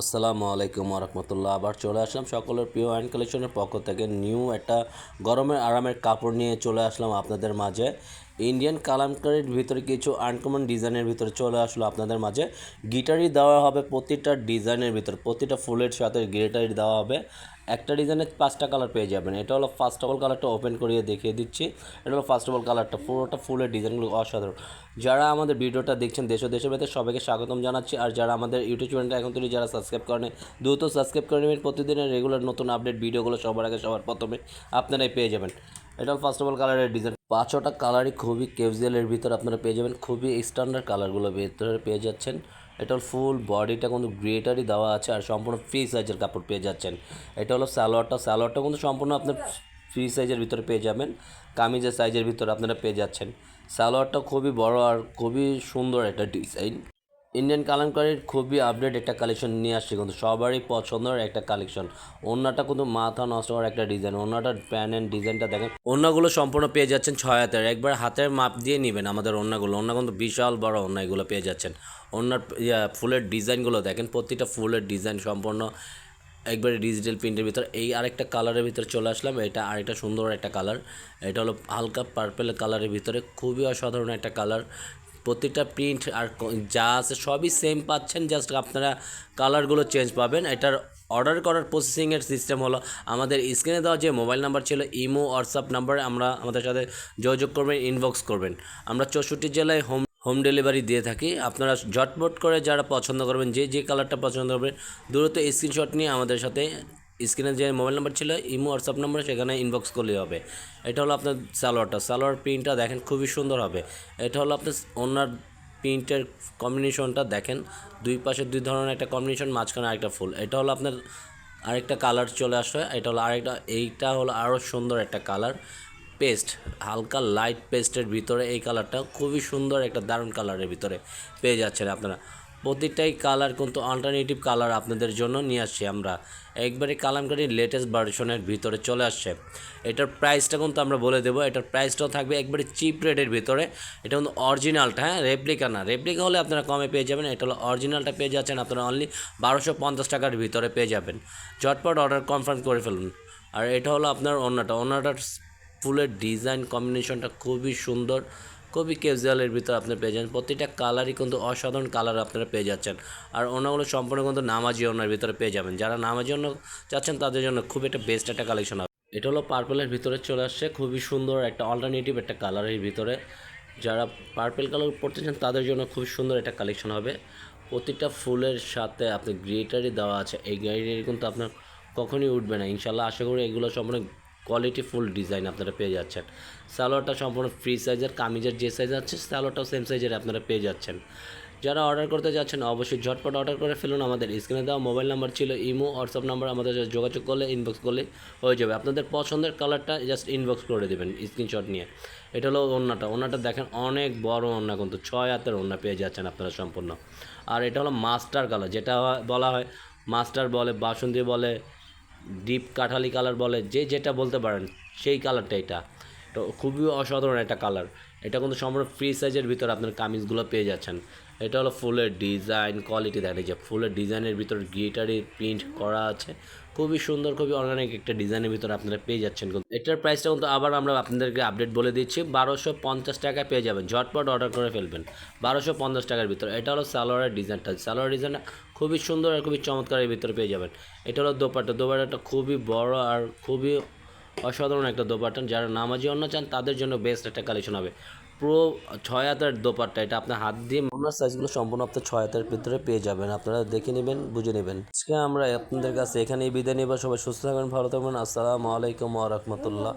আসসালামু আলাইকুম রহমতুল্লাহ আবার চলে আসলাম সকলের প্রিয় অ্যান্ড কালেকশনের পক্ষ থেকে। নিউ একটা গরমের আরামের কাপড় নিয়ে চলে আসলাম আপনাদের মাঝে। ইন্ডিয়ান কালামকারির ভিতরে কিছু আনকমন ডিজাইনের ভিতরে চলে আসলো আপনাদের মাঝে। গিটারি দেওয়া হবে প্রতিটা ডিজাইনের ভিতর, প্রতিটা ফুলের সাথে গিটারি দেওয়া হবে। একটা ডিজাইনের পাঁচটা কালার পেয়ে যাবেন। এটা হলো ফার্স্ট অফ অল কালারটা ওপেন করিয়ে দেখিয়ে দিচ্ছি। এটা হলো ফার্স্ট অফ অল কালারটা পুরোটা ফুলের ডিজাইনগুলো অসাধারণ। যারা আমাদের ভিডিওটা দেখছেন দেশ ও দেশের ভেতরে সবাইকে স্বাগতম জানাচ্ছি। আর যারা আমাদের ইউটিউব চ্যানেলটা এখন তৈরি যারা সাবস্ক্রাইব করেন দ্রুত সাবস্ক্রাইব করে নেবেন। প্রতিদিনের রেগুলার নতুন আপডেট ভিডিওগুলো সবার আগে সবার প্রথমে আপনারাই পেয়ে যাবেন। এটা হল ফার্স্ট অফ অল কালারের ডিজাইন পাঁচটা কালারই খুবই ক্যাজুয়ালের ভিতরে আপনারা পেয়ে যাবেন। খুবই স্ট্যান্ডার্ড কালারগুলো ভিতরে পেয়ে যাচ্ছেন। এটা হল ফুল বডিটা কিন্তু গ্রেটারই দেওয়া আছে আর সম্পূর্ণ ফ্রি সাইজের কাপড় পেয়ে যাচ্ছেন। এটা হলো সালোয়ারটা। সালোয়ারটা কিন্তু সম্পূর্ণ আপনার ফ্রি সাইজের ভিতরে পেয়ে যাবেন। কামিজের সাইজের ভিতরে আপনারা পেয়ে যাচ্ছেন। সালোয়ারটা খুবই বড় আর খুবই সুন্দর একটা ডিজাইন ইন্ডিয়ান কালামকারির খুবই আপডেট একটা কালেকশন নিয়ে আসছে কিন্তু সবারই পছন্দের একটা কালেকশন অন্যটা কিন্তু মাথা নষ্ট করার একটা ডিজাইন অন্যটার প্যান অ্যান্ড ডিজাইনটা দেখেন অন্যগুলো সম্পূর্ণ পেয়ে যাচ্ছেন ছয় হাতের। একবার হাতের মাপ দিয়ে নেবেন আমাদের অন্যগুলো অন্য কিন্তু বিশাল বড় অন্য এগুলো পেয়ে যাচ্ছেন। অন্যার ফুলের ডিজাইনগুলো দেখেন, প্রতিটা ফুলের ডিজাইন সম্পূর্ণ একবারে ডিজিটাল প্রিন্টের ভিতর। এই আরেকটা কালারের ভিতরে চলে আসলাম। এটা আরেকটা সুন্দর একটা কালার এটা হলো হালকা পার্পেল কালারের ভিতরে খুবই অসাধারণ একটা কালার প্রতিটা প্রিন্ট আর যা আছে সবই সেম পাচ্ছেন জাস্ট আপনারা কালারগুলো চেঞ্জ পাবেন। এটার অর্ডার করার প্রসেসিংয়ের সিস্টেম হলো, আমাদের স্ক্রিনে দেওয়া যে মোবাইল নাম্বার ছিল ইমো হোয়াটসঅ্যাপ নাম্বারে আমরা আমাদের সাথে যোগাযোগ করবেন ইনবক্স করবেন। আমরা চৌষট্টি জেলায় হোম হোম ডেলিভারি দিয়ে থাকি। আপনারা ঝটপট করে যারা পছন্দ করবেন, যে যে কালারটা পছন্দ করবেন দ্রুত স্ক্রিনশট নিয়ে আমাদের সাথে স্ক্রিনে যে মোবাইল নাম্বার ছিল, ইমো হোয়াটসঅ্যাপ নাম্বার, সেখানে ইনবক্স করলেই হবে। এটা হলো আপনার সালোয়ারটা। সালোয়ার প্রিন্টটা দেখেন খুবই সুন্দর হবে। এটা হলো আপনার ওনার প্রিন্টের কম্বিনেশনটা দেখেন। দুই পাশে দুই ধরনের একটা কম্বিনেশন মাঝখানে আরেকটা ফুল এটা হলো আপনার আরেকটা কালার চলে আসবে এটা হলো আরেকটা, এইটা হলো আরও সুন্দর একটা কালার পেস্ট হালকা লাইট পেস্টের ভিতরে এই কালারটা খুবই সুন্দর একটা দারুণ কালারের ভিতরে পেয়ে যাচ্ছেন আপনারা। প্রতিটাই কালার কিন্তু অল্টারনেটিভ কালার আপনাদের জন্য নিয়ে আসছি আমরা। একবারে কালামকারির লেটেস্ট ভার্সনের ভিতরে চলে আসছে। এটার প্রাইসটা কিন্তু আমরা বলে দেবো। এটার প্রাইসটাও থাকবে একবারে চিপ রেটের ভিতরে। এটা কিন্তু অরিজিনালটা হ্যাঁ? রেপ্লিকা না। রেপ্লিকা হলে আপনারা কমে পেয়ে যাবেন। এটা হলো অরিজিনালটা পেয়ে যাচ্ছেন আপনারা অনলি বারোশো পঞ্চাশ টাকার ভিতরে পেয়ে যাবেন। চটপট অর্ডার কনফার্ম করে ফেলুন। আর এটা হলো আপনার অন্যটা অন্যটার ফুলের ডিজাইন কম্বিনেশনটা খুবই সুন্দর। খুবই ক্যাজুয়ালের ভিতরে আপনি পেয়ে যাচ্ছেন। প্রতিটা কালারই কিন্তু অসাধারণ কালার আপনারা পেয়ে যাচ্ছেন। আর অন্যগুলো সম্পূর্ণ কিন্তু নামাজি ওনার ভিতরে পেয়ে যাবেন। যারা নামাজি অন্য চাচ্ছেন, তাদের জন্য খুব একটা বেস্ট একটা কালেকশন হবে। এটা হলো পার্পলের ভিতরে চলে আসছে। খুবই সুন্দর একটা অল্টারনেটিভ একটা কালারের ভিতরে। যারা পার্পেল কালার পড়তে চান, তাদের জন্য খুব সুন্দর একটা কালেকশন হবে। প্রতিটা ফুলের সাথে আপনি গ্রিটারি দেওয়া আছে। এই গ্রেটারি কিন্তু আপনার কখনই উঠবে না। ইনশাল্লাহ আশা করি এগুলো সম্পূর্ণ কোয়ালিটি ফুল ডিজাইন আপনারা পেয়ে যাচ্ছেন। সালোয়ারটা সম্পূর্ণ ফ্রি সাইজের কামিজের যে সাইজ আছে, সালোয়ারটাও সেম সাইজের আপনারা পেয়ে যাচ্ছেন। যারা অর্ডার করতে যাচ্ছেন, অবশ্যই ঝটপট অর্ডার করে ফেলুন। আমাদের স্ক্রিনে দেওয়া মোবাইল নাম্বার ছিল, ইমো হোয়াটসঅ্যাপ নাম্বার আমাদের যোগাযোগ করলে ইনবক্স করলে হয়ে যাবে। আপনাদের পছন্দের কালারটা জাস্ট ইনবক্স করে দেবেন স্ক্রিনশট নিয়ে। এটা হলো ওড়নাটা। ওড়নাটা দেখেন, অনেক বড় ওড়না কিন্তু, ছয় হাতের ওড়না পেয়ে যাচ্ছেন আপনারা সম্পূর্ণ। আর এটা হলো মাস্টার কালার যেটা বলা হয় মাস্টার বলে, বাসন্তী বলে ডিপ কাঠালি কালার বলে, যে যেটা বলতে পারেন, সেই কালারটা এটা। তো খুবই অসাধারণ একটা কালার। এটা কিন্তু সম্পূর্ণ ফ্রি সাইজের ভিতরে আপনার কামিজগুলো পেয়ে যাচ্ছেন। এটা হলো ফুলের ডিজাইন কোয়ালিটি দেখেন যে ফুলের ডিজাইনের ভিতর গিটারি প্রিন্ট করা আছে। খুবই সুন্দর, খুবই অর্গানিক একটা ডিজাইনের ভিতরে আপনারা পেয়ে যাচ্ছেন। কিন্তু এটার প্রাইসটা কিন্তু আবার আমরা আপনাদেরকে আপডেট বলে দিচ্ছি। বারোশো পঞ্চাশ টাকায় পেয়ে যাবেন। ঝটপট অর্ডার করে ফেলবেন। বারোশো পঞ্চাশ টাকার ভিতরে। এটা হলো সালোয়ারের ডিজাইনটা। সালোয়ার ডিজাইনটা খুবই সুন্দর আর খুবই চমৎকারের ভিতরে পেয়ে যাবেন। এটা হলো দোপাট্টা। দোপাট্টাটা খুবই বড় আর খুবই অসাধারণ একটা দোপাট্টা। যারা নামাজি অন্য চান, তাদের জন্য বেস্ট একটা কালেকশন হবে। পুরো ছয় হাতের দোপারটা এটা আপনার হাত দিয়ে ওনার সাইজগুলো সম্পূর্ণ আপনার ছয় হাতের ভিতরে পেয়ে যাবেন। আপনারা দেখে নেবেন, বুঝে নেবেন। আজকে আমরা আপনাদের কাছে এখানেই বিদায় নেব। সবাই সুস্থ থাকবেন, ভালো থাকবেন। আসসালামু আলাইকুম রাহমাতুল্লাহ।